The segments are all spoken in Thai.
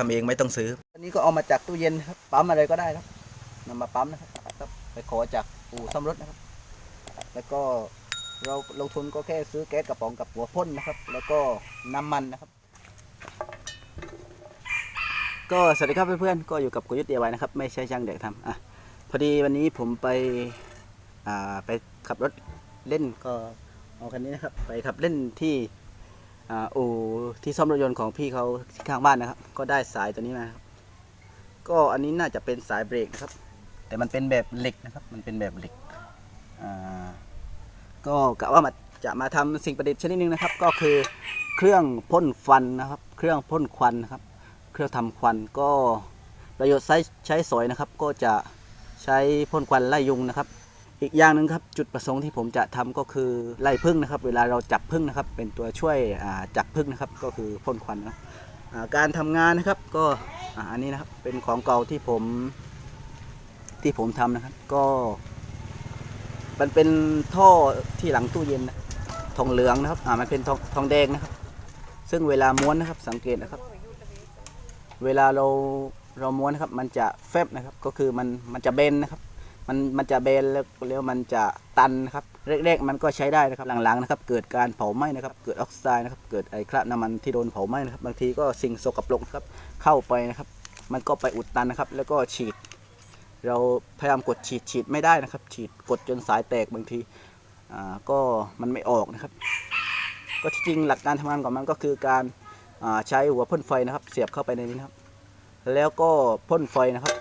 ทำเองไม่ต้องซื้อ อันนี้ก็เอามาจากตู้เย็นครับปั๊มอะไรก็ได้ครับนำมาปั๊มนะครับไปขอจากอู่ซ่อมรถนะครับ แล้วก็เราลงทุนก็แค่ซื้อแก๊สกระป๋องกับหัวพ่นนะครับ แล้วก็น้ำมันนะครับ ก็สวัสดีครับเพื่อนๆก็อยู่กับกุยุทธเดียไว้นะครับ ไม่ใช่ช่างเด็กทำอะพอดีวันนี้ผมไปอ่าไปขับรถเล่นก็เอาคันนี้นะครับ ไปขับเล่นที่ อู่ที่ซ่อมรถยนต์ของพี่เขาที่ข้างบ้านนะครับ ก็ได้สายตัวนี้มาครับก็อันนี้น่าจะเป็นสายเบรกนะครับ แต่มันเป็นแบบเหล็กนะครับ มันเป็นแบบเหล็กก็กะว่ามาจะมาทำสิ่งประดิษฐ์ชนิดหนึงนะครับ ก็คือเครื่องพ่นฟันนะครับ เครื่องพ่นควันนะครับ เครื่องทำควันก็ประโยชน์ใช้ใช้สอยนะครับ ก็จะใช้พ่นควันไล่ยุงนะครับ อีกอย่างหนึ่งครับจุดประสงค์ที่ผมจะทำก็คือไล่พึ่งนะครับ เวลาเราจับพึ่งนะครับ เป็นตัวช่วยจับพึ่งนะครับก็คือพ่นควันนะการทำงานนะครับก็อันนี้นะครับเป็นของเก่าที่ผมที่ผมทำนะครับ ก็มันเป็นท่อที่หลังตู้เย็นนะทองเหลืองนะครับอ่ามันเป็นทองทองแดงนะครับ ซึ่งเวลาม้วนนะครับสังเกตนะครับ เวลาเราเราม้วนนะครับ มันจะแฟบนะครับ ก็คือมันมันจะเบนนะครับ มันมันจะเบนแล้วแล้วมันจะตันนะครับแรกๆมันก็ใช้ได้นะครับหลังๆนะครับ เกิดการเผาไหม้นะครับ เกิดออกไซด์นะครับเกิดไอคราบน้ำมันที่โดนเผาไหม้นะครับบางทีก็สิ่งสกปรกครับเข้าไปนะครับ มันก็ไปอุดตันนะครับ แล้วก็ฉีด เราพยายามกดฉีดฉีดไม่ได้นะครับ ฉีดกดจนสายแตกบางทีอ่าก็มันไม่ออกนะครับ ก็ที่จริงหลักการทำงานของมันก็คือการอ่าใช้หัวพ่นไฟนะครับ เสียบเข้าไปในนี้นะครับ แล้วก็พ่นไฟนะครับ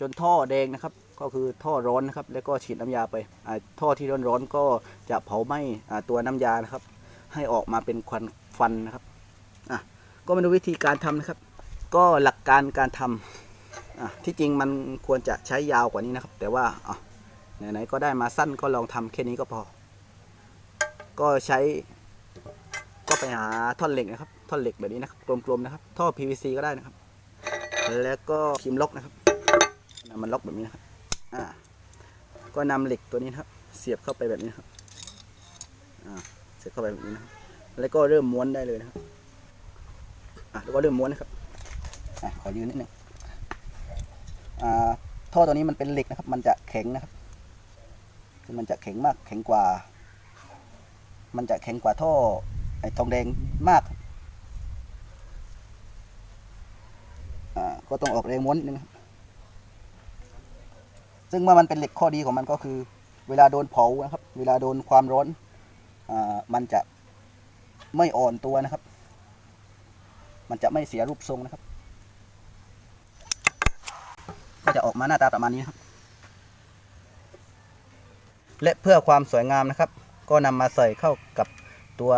จนท่อแดงนะครับ ก็คือท่อร้อนนะครับ แล้วก็ฉีดน้ำยาไปท่อที่ร้อนๆก็จะเผาไหม้ตัวน้ำยานะครับ ให้ออกมาเป็นควันฟันนะครับอะก็มาดูวิธีการทำนะครับ ก็หลักการการทำอะที่จริงมันควรจะใช้ยาวกว่านี้นะครับ แต่ว่าอะไหนๆก็ได้มาสั้นก็ลองทำแค่นี้ก็พอ ก็ใช้ก็ไปหาท่อนเหล็กนะครับ ท่อนเหล็กแบบนี้นะครับกลมๆนะครับ ท่อ PVC ก็ได้นะครับ แล้วก็ครีมล็อกนะครับ มันล็อกแบบนี้นะครับ อ่า ก็นำเหล็กตัวนี้นครับเสียบเข้าไปแบบนี้นครับ อ่า เสียบเข้าไปแบบนี้นะครับ แล้วก็เริ่มม้วนได้เลยนะครับ อะแล้วก็เริ่มม้วนนะครับ อะขอยืนนิดหนึงอ่า ท่อตัวนี้มันเป็นเหล็กนะครับ มันจะแข็งนะครับคือมันจะแข็งมาก แข็งกว่า มันจะแข็งกว่าท่อไอ้ทองแดงมาก อ่า ก็ต้องออกแรงม้วนนิดนึงครับ ซึ่งเมื่อมันเป็นเหล็กข้อดีของมันก็คือ เวลาโดนเผานะครับ เวลาโดนความร้อนอ่ามันจะไม่อ่อนตัวนะครับ มันจะไม่เสียรูปทรงนะครับ ก็จะออกมาหน้าตาประมาณนี้นะครับ และเพื่อความสวยงามนะครับ ก็นำมาใส่เข้ากับตัว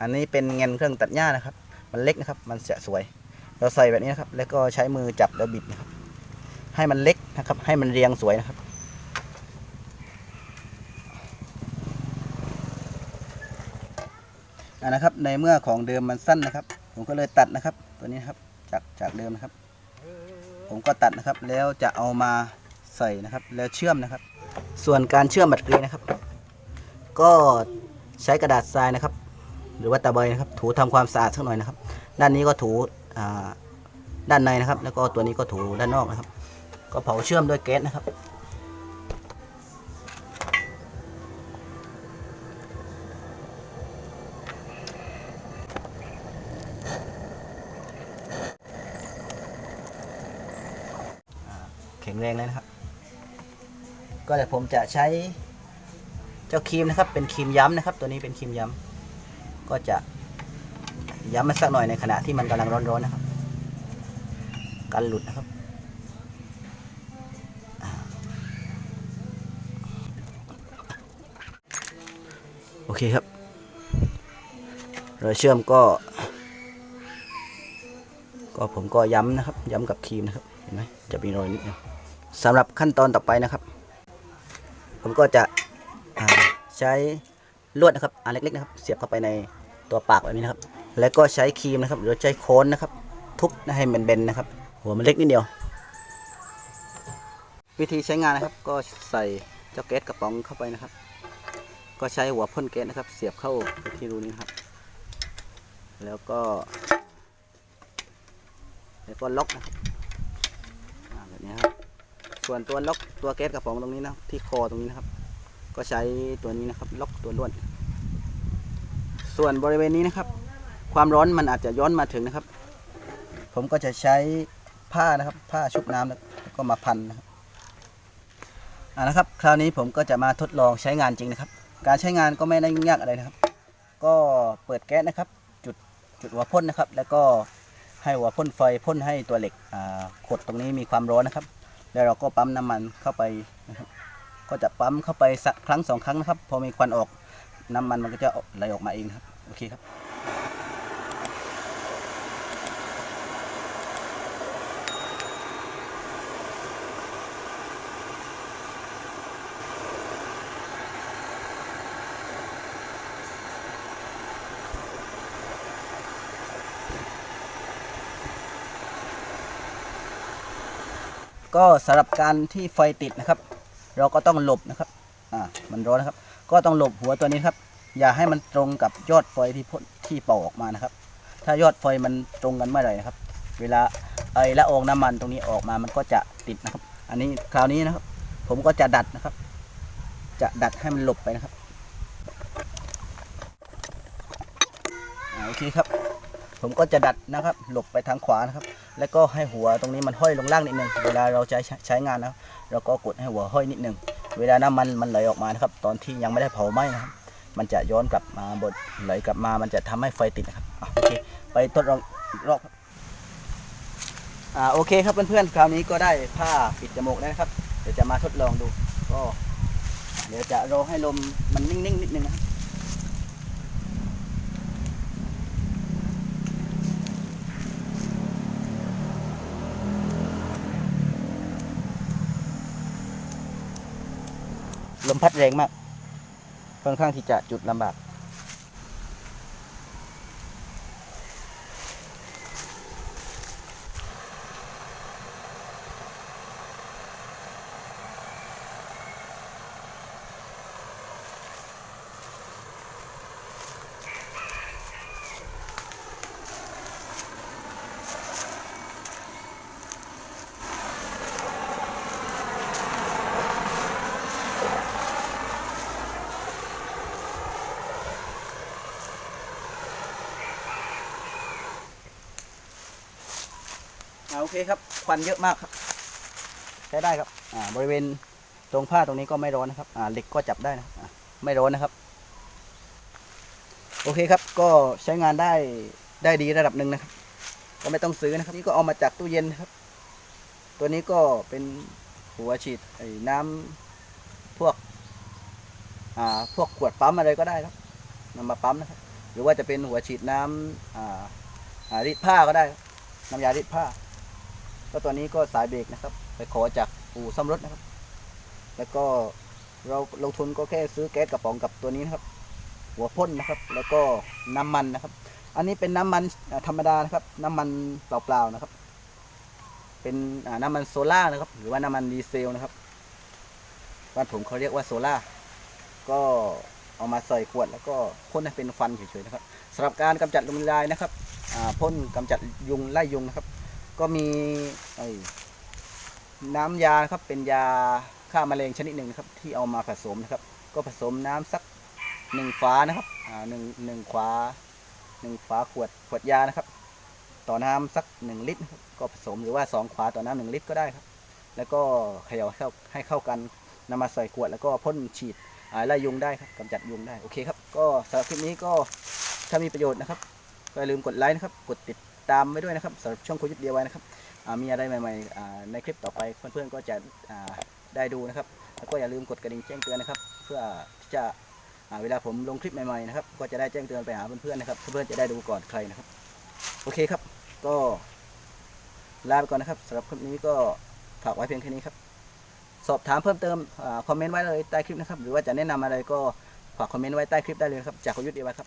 อันนี้เป็นเงินเครื่องตัดหญ้านะครับ มันเล็กนะครับ มันจะสวย เราใส่แบบนี้นะครับ แล้วก็ใช้มือจับแล้วบิดนะครับ ให้มันเล็ก นะครับ ให้มันเรียงสวยนะครับ นะครับ ในเมื่อของเดิมมันสั้นนะครับ ผมก็เลยตัดนะครับ ตัวนี้นครับ จากจากเดิมนะครับ ผมก็ตัดนะครับ แล้วจะเอามาใส่นะครับ แล้วเชื่อมนะครับ ส่วนการเชื่อมบตเตอรี่นะครับ ก็ใช้กระดาษทรายนะครับ หรือว่าตะไบนะครับ ถูทำความสะอาดสักหน่อยนะครับ ด้านนี้ก็ถูด้านในนะครับ แล้วก็ตัวนี้ก็ถูด้านนอกนะครับ ก็เผาเชื่อมด้วยแก๊สนะครับ แข็งแรงเลยนะครับ ก็เดี๋ยวผมจะใช้เจ้าครีมนะครับ เป็นครีมย้ำนะครับ ตัวนี้เป็นครีมย้ำก็จะย้ำมันสักหน่อยในขณะที่มันกำลังร้อนๆนะครับ กันหลุดนะครับ โอเคครับรอยเชื่อมก็ ก็ผมก็ย้ำนะครับ ย้ำกับครีมนะครับเห็นไหมจะมีรอยนิดนึงสำหรับขั้นตอนต่อไปนะครับ ผมก็จะใช้ลวดนะครับอันเล็กๆนะครับ เสียบเข้าไปในตัวปากแบบนี้นะครับ แล้วก็ใช้ครีมนะครับหรือใช้โค้นนะครับ ทุบให้มันเบนนะครับ หัวมันเล็กนิดเดียว วิธีใช้งานนะครับ ก็ใส่เจ้าแก๊สกระป๋องเข้าไปนะครับ ก็ใช้หัวพ่นแก๊สนะครับ เสียบเข้าที่รูนี้ครับ แล้วก็ แล้วก็ล็อกนะครับแบบนี้ครับส่วนตัวล็อกตัวแก๊สกระป๋องตรงนี้นะที่คอตรงนี้นะครับ ก็ใช้ตัวนี้นะครับ ล็อกตัวลวดส่วนบริเวณนี้นะครับ ความร้อนมันอาจจะย้อนมาถึงนะครับ ผมก็จะใช้ผ้านะครับ ผ้าชุบน้ำแล้วก็มาพันนะครับอ่านะครับ คราวนี้ผมก็จะมาทดลองใช้งานจริงนะครับ การใช้งานก็ไม่ได้ยุ่งยากอะไรนะครับ ก็เปิดแก๊สนะครับ จุดจุดหัวพ่นนะครับ แล้วก็ให้หัวพ่นไฟพ่นให้ตัวเหล็กขดตรงนี้มีความร้อนนะครับ แล้วเราก็ปั๊มน้ำมันเข้าไปนะครับ ก็จะปั๊มเข้าไปสักครั้งสองครั้งนะครับ พอมีควันออกน้ำมันมันก็จะไหลออกมาเองครับ โอเคครับ ก็สำหรับการที่ไฟติดนะครับ เราก็ต้องหลบนะครับอ่ามันร้อนนะครับ ก็ต้องหลบหัวตัวนี้ครับ อย่าให้มันตรงกับยอดไฟที่พ่นที่เป่าออกมานะครับ ถ้ายอดไฟมันตรงกันเมื่อไหร่นะครับ เวลาไอละอองน้ำมันตรงนี้ออกมามันก็จะติดนะครับ อันนี้คราวนี้นะครับ ผมก็จะดัดนะครับ จะดัดให้มันหลบไปนะครับอ่าโอเคครับ ผมก็จะดัดนะครับ หลบไปทางขวานะครับ แล้วก็ให้หัวตรงนี้มันห้อยลงล่างนิดนึงเวลาเราใช้ใช้งานนะเราก็กดให้หัวห้อยนิดนึงเวลาน้ำมันมันไหลออกมานะครับ ตอนที่ยังไม่ได้เผาไหม้นะครับมันจะย้อนกลับมาบดไหลกลับมามันจะทำให้ไฟติดนะครับอโอเคไปทดลองอีกรอบอ่าโอเคครับเพื่อนๆคราวนี้ก็ได้ผ้าปิดจมูกแล้วนะครับ เดี๋ยวจะมาทดลองดู ก็ เดี๋ยวจะรอให้ลมมันนิ่งๆนิดนึงนะครับ พัดแรงมากค่อนข้างที่จะจุดลำบาก โอเคครับควันเยอะมากครับใช้ได้ครับอ่าบริเวณตรงผ้าตรงนี้ก็ไม่ร้อนนะครับอ่าเหล็กก็จับได้นะอ่าไม่ร้อนนะครับ โอเคครับก็ใช้งานได้ได้ดีระดับหนึ่งนะครับ ก็ไม่ต้องซื้อนะครับ นี่ก็เอามาจากตู้เย็นนะครับ ตัวนี้ก็เป็นหัวฉีดไอ้น้ำพวกอ่าพวกขวดปั๊มอะไรก็ได้ครับนำมาปั๊มนะครับ หรือว่าจะเป็นหัวฉีดน้ำอ่าอ่ารีดผ้าก็ได้น้ำยารีดผ้า ก็ตัวนี้ก็สายเบรกนะครับ ไปขอจากอู่ซ่อมรถนะครับ แล้วก็เราลงทุนก็แค่ซื้อแก๊สกระป๋องกับตัวนี้นะครับ หัวพ่นนะครับ แล้วก็น้ำมันนะครับ อันนี้เป็นน้ำมันธรรมดานะครับ น้ำมันเปล่าๆนะครับ เป็นน้ำมันโซล่านะครับ หรือว่าน้ำมันดีเซลนะครับบ้านผมเขาเรียกว่าโซล่าก็เอามาใส่ขวดแล้วก็พ่นให้เป็นฟันเฉยๆนะครับสำหรับการกำจัดยุงลายนะครับพ่นกำจัดยุงไล่ยุงนะครับ ก็มีไอ้น้ำยาครับเป็นยาฆ่าแมลงชนิดหนึ่งครับที่เอามาผสมนะครับ ก็ผสมน้ำสักหนึ่งฝานะครับอ่าหนึ่งหนึ่งฝาหนึ่งฝาขวดขวดยานะครับ ต่อน้ำสักหนึ่งลิตรนะครับก็ผสมหรือว่าสองฝาต่อน้ำหนึ่งลิตรก็ได้ครับ แล้วก็เขย่าให้เข้าให้เข้ากันนำมาใส่ขวดแล้วก็พ่นฉีดอ่าไล่ยุงได้ครับกำจัดยุงได้โอเคครับก็สำหรับคลิปนี้ก็ถ้ามีประโยชน์นะครับก็อย่าลืมกดไลค์นะครับกดติด ตามไว้ด้วยนะครับสำหรับช่องคุยยุดเดียวไว้นะครับมีอะไรใหม่ๆในคลิปต่อไปเพื่อนๆก็จะได้ดูนะครับ แล้วก็อย่าลืมกดกระดิ่งแจ้งเตือนนะครับ เพื่อที่จะเวลาผมลงคลิปใหม่ๆนะครับก็จะได้แจ้งเตือนไปหาเพื่อนๆนะครับเพื่อนๆจะได้ดูก่อนใครนะครับ โอเคครับ ก็ลาไปก่อนนะครับสำหรับคลิปนี้ก็ฝากไว้เพียงแค่นี้ครับ สอบถามเพิ่มเติมคอมเมนต์ไว้เลยใต้คลิปนะครับ หรือว่าจะแนะนำอะไรก็ฝากคอมเมนต์ไว้ใต้คลิปได้เลยครับ จากคุณยุทธเอวครับ